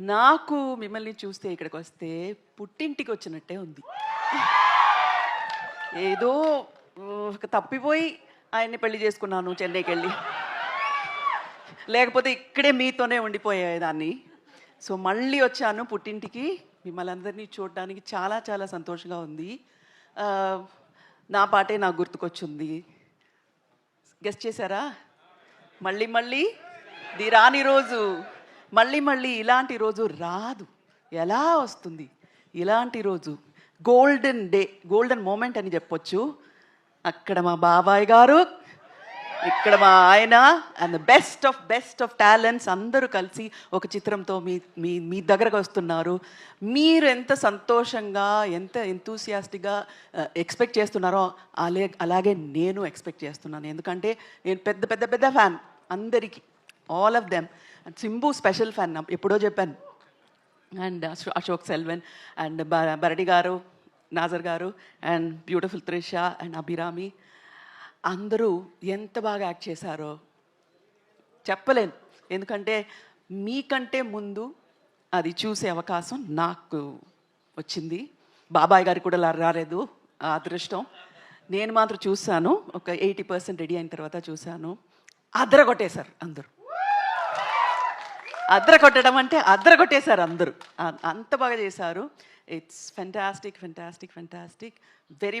నాకు మిమ్మల్ని చూస్తే ఇక్కడికి వస్తే పుట్టింటికి వచ్చినట్టే ఉంది. ఏదో తప్పిపోయి ఆయన్ని పెళ్ళి చేసుకున్నాను చెన్నైకి వెళ్ళి. లేకపోతే ఇక్కడే మీతోనే ఉండిపోయేదాన్ని. సో మళ్ళీ వచ్చాను పుట్టింటికి. మిమ్మల్ని అందరినీ చూడడానికి చాలా చాలా సంతోషంగా ఉంది. నా పాటే నాకు గుర్తుకొచ్చింది. గెస్ట్ చేశారా? మళ్ళీ మళ్ళీ ది రాని రోజు. మళ్ళీ మళ్ళీ ఇలాంటి రోజు రాదు. ఎలా వస్తుంది? ఇలాంటి రోజు గోల్డెన్ డే గోల్డెన్ మూమెంట్ అని చెప్పొచ్చు. అక్కడ మా బాబాయ్ గారు ఇక్కడ మా ఆయన and best of best of talents అందరూ కలిసి ఒక చిత్రంతో మీ మీ మీ దగ్గరకు వస్తున్నారు. మీరు ఎంత సంతోషంగా ఎంత ఎంతూసియాస్టిక్గా ఎక్స్పెక్ట్ uh, చేస్తున్నారో అలే అలాగే నేను ఎక్స్పెక్ట్ చేస్తున్నాను. ఎందుకంటే నేను పెద్ద పెద్ద పెద్ద ఫ్యాన్ అందరికీ all of them Simbu special fan ఎప్పుడో చెప్పాను. And Ashok Selvan and బరడి garu Nassar garu and beautiful Trisha and Abhirami. అందరూ ఎంత బాగా యాక్ట్ చేశారో చెప్పలేను. ఎందుకంటే మీకంటే ముందు అది చూసే అవకాశం నాకు వచ్చింది. బాబాయ్ గారు కూడా లా- రాలేదు ఆ అదృష్టం. నేను మాత్రం చూశాను. ఒక ఎయిటీ పర్సెంట్ రెడీ అయిన తర్వాత చూశాను. అదరగొట్టేశారు అందరూ. అద్ర కొట్టడం అంటే అద్ర. కొట్టేశారు అందరూ అంత బాగా చేశారు. It's fantastic fantastic fantastic very very